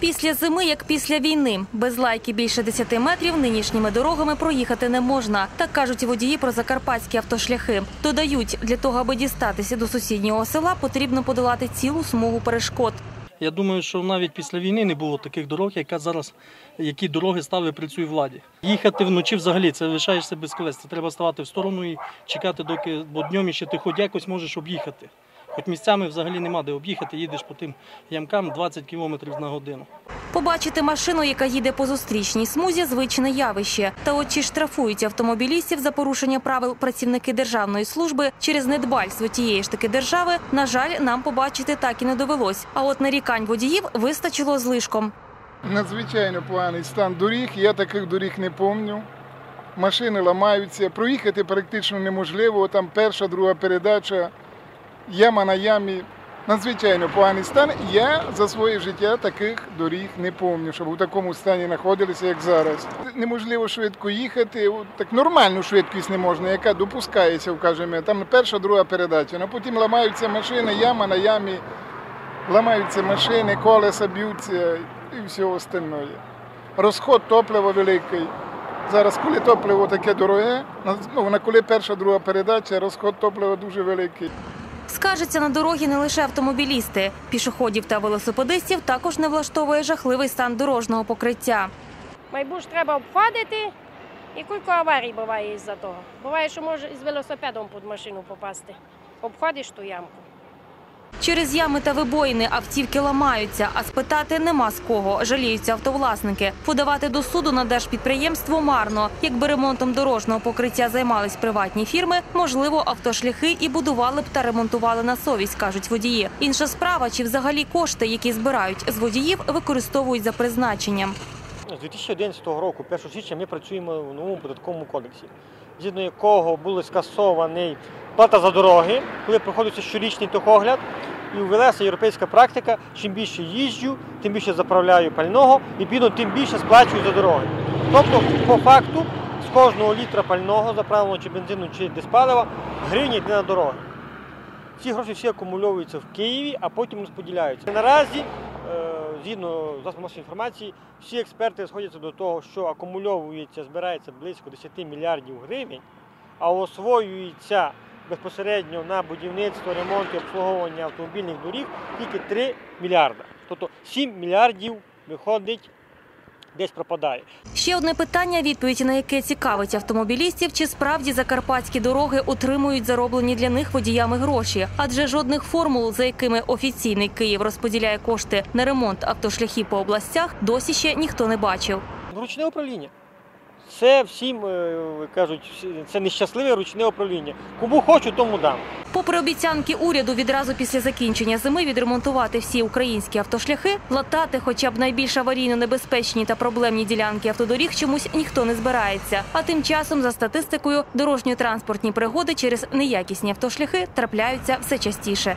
Після зими, як після війни, без лайки більше 10 метрів нинішніми дорогами проїхати не можна. Так кажуть водії про закарпатські автошляхи. Додають, для того, аби дістатися до сусіднього села, потрібно подолати цілу смугу перешкод. Я думаю, що навіть після війни не було таких дорог, яка зараз, які дороги ставить при цій владі. Їхати вночі взагалі це лишаєшся без колес. Це треба ставати в сторону і чекати, доки бо днем ще ти хоч якось можеш об'їхати. Хоч місцями взагалі нема де об'їхати, їдеш по тим ямкам 20 км на годину. Побачити машину, яка їде по зустрічній смузі, звичне явище. Та от чи штрафують автомобілістів за порушення правил працівники державної служби через недбальство тієї ж таки держави, на жаль, нам побачити так і не довелось. А от нарікань водіїв вистачило злишком. Надзвичайно поганий стан доріг. Я таких доріг не пам'ятаю. Машини ламаються, проїхати практично неможливо. Там перша, друга передача, яма на ямі. Надзвичайно поганий стан. Я за своє життя таких доріг не пам'ятаю, щоб у такому стані знаходилися, як зараз. Неможливо швидко їхати. Так нормальну швидкість не можна, яка допускається, скажімо. Там перша, друга передача. Ну потім ламаються машини, яма на ямі, ламаються машини, колеса б'ються і все остальне. Розход топлива великий. Зараз, коли топливо таке дороге, ну, коли перша, друга передача, розход топлива дуже великий. Скажеться на дорогі не лише автомобілісти, пішоходів та велосипедистів також не влаштовує жахливий стан дорожнього покриття. Майбуж треба обходити, і кілька аварій буває із-за того. Буває, що може з велосипедом під машину попасти. Обходиш ту ямку. Через ями та вибоїни автівки ламаються, а спитати нема з кого. Жаліються автовласники. Подавати до суду на держпідприємство марно. Якби ремонтом дорожнього покриття займались приватні фірми, можливо, автошляхи і будували б та ремонтували на совість, кажуть водії. Інша справа, чи взагалі кошти, які збирають з водіїв, використовують за призначенням. З 2011 року, 1 січня, ми працюємо в новому податковому кодексі, згідно якого була скасований плата за дороги, коли проходиться щорічний техогляд, і ввелася європейська практика, чим більше їжджу, тим більше заправляю пального, і відповідно, тим більше сплачую за дороги. Тобто, по факту, з кожного літра пального, заправленого чи бензину, чи диспалива, гривня йде на дороги. Ці гроші всі акумульовуються в Києві, а потім розподіляються. Наразі, згідно засобів масової інформації, всі експерти сходяться до того, що акумульовується, збирається близько 10 мільярдів гривень, а освоюється безпосередньо на будівництво, ремонт і обслуговування автомобільних доріг тільки 3 мільярда. Тобто 7 мільярдів виходить, десь пропадає. Ще одне питання, відповідь на яке цікавить автомобілістів, чи справді закарпатські дороги отримують зароблені для них водіями гроші, адже жодних формул, за якими офіційний Київ розподіляє кошти на ремонт автошляхів по областях, досі ще ніхто не бачив. Ручне управління. Це всім е, кажуть, це нещасливе ручне управління. Кому хочу, тому дам. Попри обіцянки уряду відразу після закінчення зими відремонтувати всі українські автошляхи, латати хоча б найбільш аварійно небезпечні та проблемні ділянки автодоріг чомусь ніхто не збирається. А тим часом, за статистикою, дорожньо-транспортні пригоди через неякісні автошляхи трапляються все частіше.